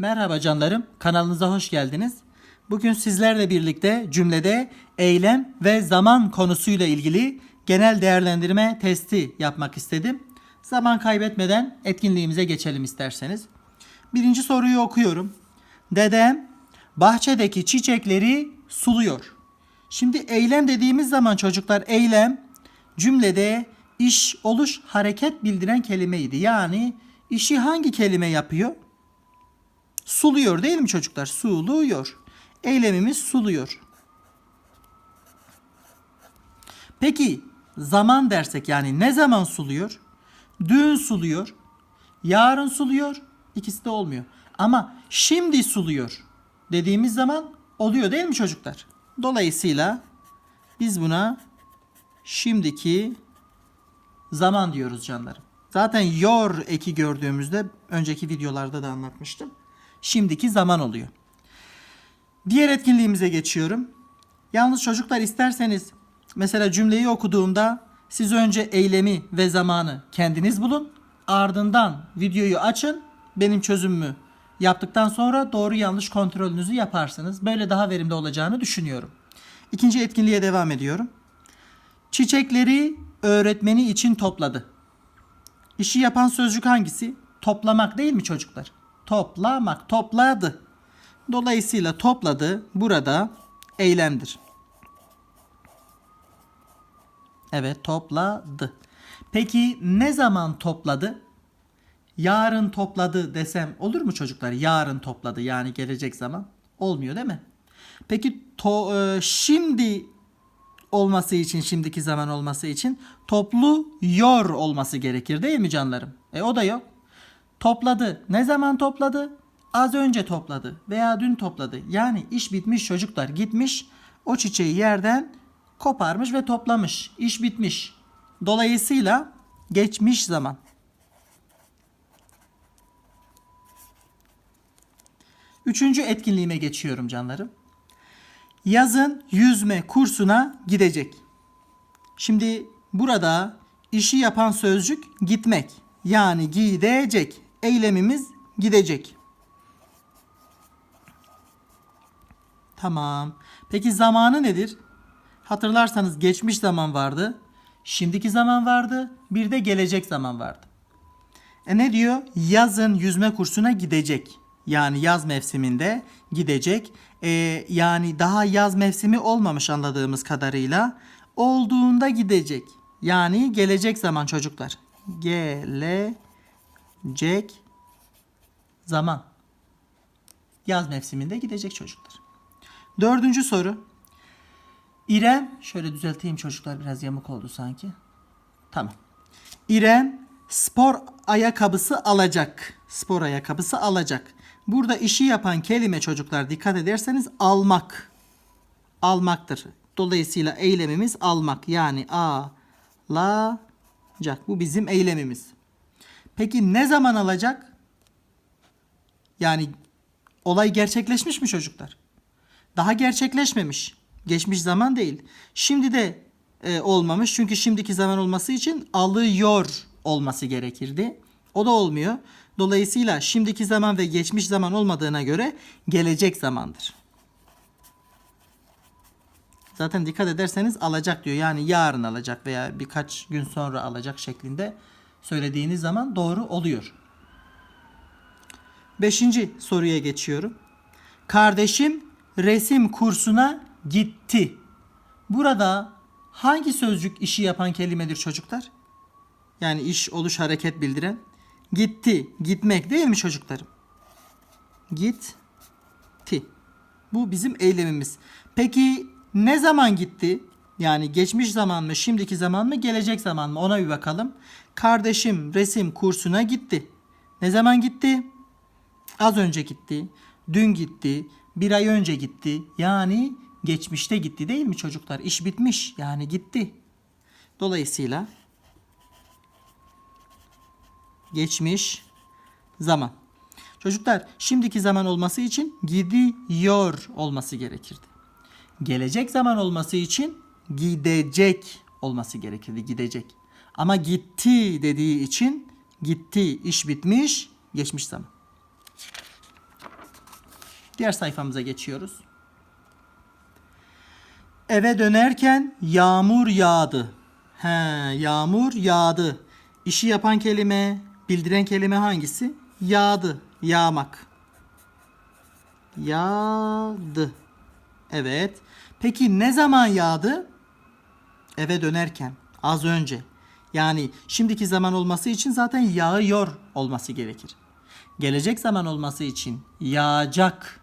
Merhaba canlarım, kanalınıza hoş geldiniz. Bugün sizlerle birlikte cümlede eylem ve zaman konusuyla ilgili genel değerlendirme testi yapmak istedim. Zaman kaybetmeden etkinliğimize geçelim isterseniz. Birinci soruyu okuyorum. Dedem bahçedeki çiçekleri suluyor. Şimdi eylem dediğimiz zaman çocuklar eylem cümlede iş, oluş, hareket bildiren kelimeydi. Yani işi hangi kelime yapıyor? Suluyor değil mi çocuklar? Suluyor. Eylemimiz suluyor. Peki zaman dersek yani ne zaman suluyor? Dün suluyor. Yarın suluyor. İkisi de olmuyor. Ama şimdi suluyor dediğimiz zaman oluyor değil mi çocuklar? Dolayısıyla biz buna şimdiki zaman diyoruz canlarım. Zaten yor eki gördüğümüzde önceki videolarda da anlatmıştım. Şimdiki zaman oluyor. Diğer etkinliğimize geçiyorum. Yalnız çocuklar isterseniz mesela cümleyi okuduğumda siz önce eylemi ve zamanı kendiniz bulun. Ardından videoyu açın. Benim çözümümü yaptıktan sonra doğru yanlış kontrolünüzü yaparsınız. Böyle daha verimli olacağını düşünüyorum. İkinci etkinliğe devam ediyorum. Çiçekleri öğretmeni için topladı. İşi yapan sözcük hangisi? Toplamak değil mi çocuklar? Toplamak, topladı. Dolayısıyla topladı burada eylemdir. Evet topladı. Peki ne zaman topladı? Yarın topladı desem olur mu çocuklar? Yarın topladı yani gelecek zaman. Olmuyor değil mi? Peki to, e, şimdi olması için, şimdiki zaman olması için toplu yor olması gerekir değil mi canlarım? E o da yok. Topladı. Ne zaman topladı? Az önce topladı veya dün topladı. Yani iş bitmiş çocuklar gitmiş o çiçeği yerden koparmış ve toplamış. İş bitmiş. Dolayısıyla geçmiş zaman. Üçüncü etkinliğime geçiyorum canlarım. Yazın yüzme kursuna gidecek. Şimdi burada işi yapan sözcük gitmek. Yani gidecek. Eylemimiz gidecek. Tamam. Peki zamanı nedir? Hatırlarsanız geçmiş zaman vardı. Şimdiki zaman vardı. Bir de gelecek zaman vardı. E ne diyor? Yazın yüzme kursuna gidecek. Yani yaz mevsiminde gidecek. E, yani daha yaz mevsimi olmamış anladığımız kadarıyla. Olduğunda gidecek. Yani gelecek zaman çocuklar. Gelecek zaman. Yaz mevsiminde gidecek çocuklar. Dördüncü soru. İrem, şöyle düzelteyim çocuklar biraz yamuk oldu sanki. Tamam. İrem spor ayakkabısı alacak. Spor ayakkabısı alacak. Burada işi yapan kelime çocuklar dikkat ederseniz almak. Almaktır. Dolayısıyla eylemimiz almak. Yani alacak. Bu bizim eylemimiz. Peki ne zaman alacak? Yani olay gerçekleşmiş mi çocuklar? Daha gerçekleşmemiş. Geçmiş zaman değil. Şimdi de e, olmamış. Çünkü şimdiki zaman olması için alıyor olması gerekirdi. O da olmuyor. Dolayısıyla şimdiki zaman ve geçmiş zaman olmadığına göre gelecek zamandır. Zaten dikkat ederseniz alacak diyor. Yani yarın alacak veya birkaç gün sonra alacak şeklinde söylediğiniz zaman doğru oluyor. Beşinci soruya geçiyorum. Kardeşim resim kursuna gitti. Burada hangi sözcük işi yapan kelimedir çocuklar? Yani iş, oluş, hareket bildiren. Gitti, gitmek değil mi çocuklarım? Gitti. Bu bizim eylemimiz. Peki ne zaman gitti? Yani geçmiş zaman mı, şimdiki zaman mı, gelecek zaman mı? Ona bir bakalım. Kardeşim resim kursuna gitti. Ne zaman gitti? Az önce gitti. Dün gitti. Bir ay önce gitti. Yani geçmişte gitti değil mi çocuklar? İş bitmiş. Yani gitti. Dolayısıyla geçmiş zaman. Çocuklar şimdiki zaman olması için gidiyor olması gerekirdi. Gelecek zaman olması için gidecek olması gerekirdi. Gidecek. Ama gitti dediği için gitti, iş bitmiş, geçmiş zaman. Diğer sayfamıza geçiyoruz. Eve dönerken yağmur yağdı. He, yağmur yağdı. İşi yapan kelime, bildiren kelime hangisi? Yağdı, yağmak. Yağdı. Evet. Peki ne zaman yağdı? Eve dönerken. Az önce. Yani şimdiki zaman olması için zaten yağıyor olması gerekir. Gelecek zaman olması için yağacak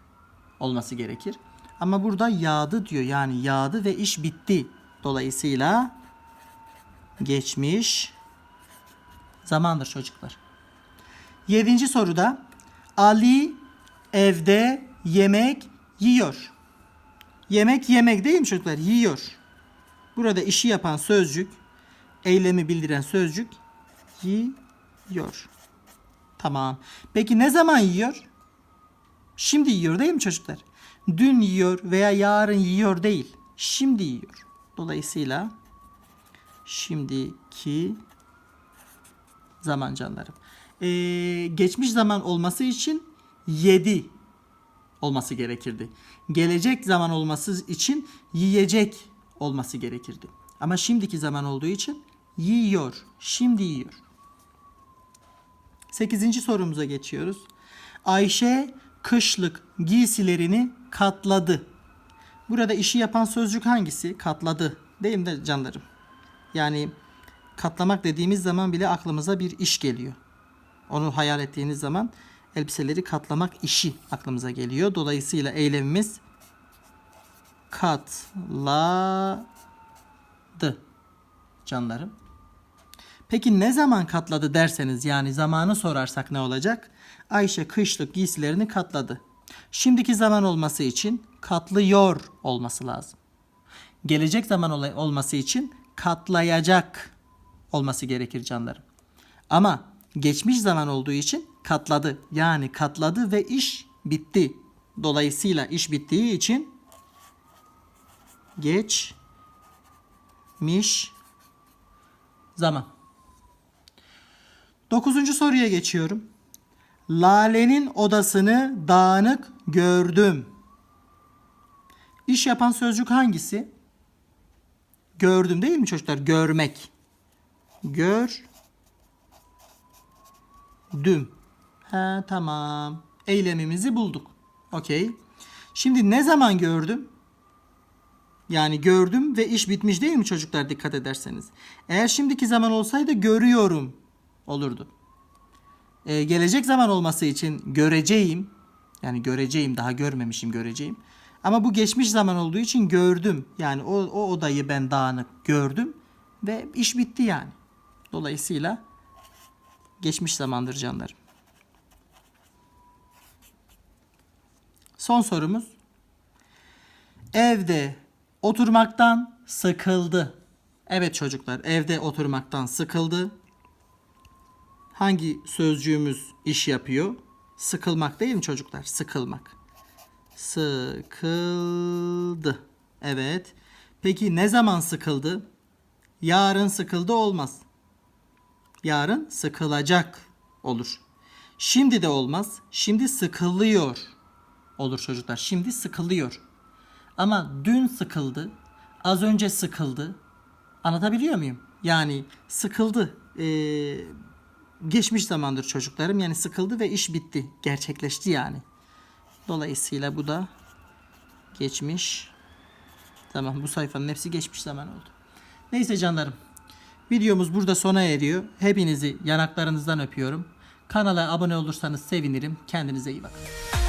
olması gerekir. Ama burada yağdı diyor. Yani yağdı ve iş bitti. Dolayısıyla geçmiş zamandır çocuklar. Yedinci soruda Ali evde yemek yiyor. Yemek yemek değil mi çocuklar? Yiyor. Burada işi yapan sözcük, eylemi bildiren sözcük yiyor. Tamam. Peki ne zaman yiyor? Şimdi yiyor değil mi çocuklar? Dün yiyor veya yarın yiyor değil. Şimdi yiyor. Dolayısıyla şimdiki zaman canlarım. Ee, geçmiş zaman olması için yedi olması gerekirdi. Gelecek zaman olması için yiyecek olması gerekirdi. Ama şimdiki zaman olduğu için yiyor. Şimdi yiyor. Sekizinci sorumuza geçiyoruz. Ayşe kışlık giysilerini katladı. Burada işi yapan sözcük hangisi? Katladı. Değil mi canlarım? Yani katlamak dediğimiz zaman bile aklımıza bir iş geliyor. Onu hayal ettiğiniz zaman elbiseleri katlamak işi aklımıza geliyor. Dolayısıyla eylemimiz katladı canlarım. Peki ne zaman katladı derseniz yani zamanı sorarsak ne olacak? Ayşe kışlık giysilerini katladı. Şimdiki zaman olması için katlıyor olması lazım. Gelecek zaman olması için katlayacak olması gerekir canlarım. Ama geçmiş zaman olduğu için katladı. Yani katladı ve iş bitti. Dolayısıyla iş bittiği için geçmiş zaman. Dokuzuncu soruya geçiyorum. Lale'nin odasını dağınık gördüm. İş yapan sözcük hangisi? Gördüm değil mi çocuklar? Görmek. Gördüm. Ha tamam. Eylemimizi bulduk. Okey. Şimdi ne zaman gördüm? Yani gördüm ve iş bitmiş değil mi çocuklar dikkat ederseniz. Eğer şimdiki zaman olsaydı görüyorum olurdu. Ee, gelecek zaman olması için göreceğim. Yani göreceğim daha görmemişim göreceğim. Ama bu geçmiş zaman olduğu için gördüm. Yani o, o odayı ben dağınık gördüm ve iş bitti yani. Dolayısıyla geçmiş zamandır canlarım. Son sorumuz. Evde oturmaktan sıkıldı. Evet çocuklar evde oturmaktan sıkıldı. Hangi sözcüğümüz iş yapıyor? Sıkılmak değil mi çocuklar? Sıkılmak. Sıkıldı. Evet. Peki ne zaman sıkıldı? Yarın sıkıldı olmaz. Yarın sıkılacak olur. Şimdi de olmaz. Şimdi sıkılıyor olur çocuklar. Şimdi sıkılıyor. Ama dün sıkıldı. Az önce sıkıldı. Anlatabiliyor muyum? Yani sıkıldı. Ee, geçmiş zamandır çocuklarım. Yani sıkıldı ve iş bitti. Gerçekleşti yani. Dolayısıyla bu da geçmiş Tamam bu sayfanın hepsi geçmiş zaman oldu. Neyse canlarım. Videomuz burada sona eriyor. Hepinizi yanaklarınızdan öpüyorum. Kanala abone olursanız sevinirim. Kendinize iyi bakın.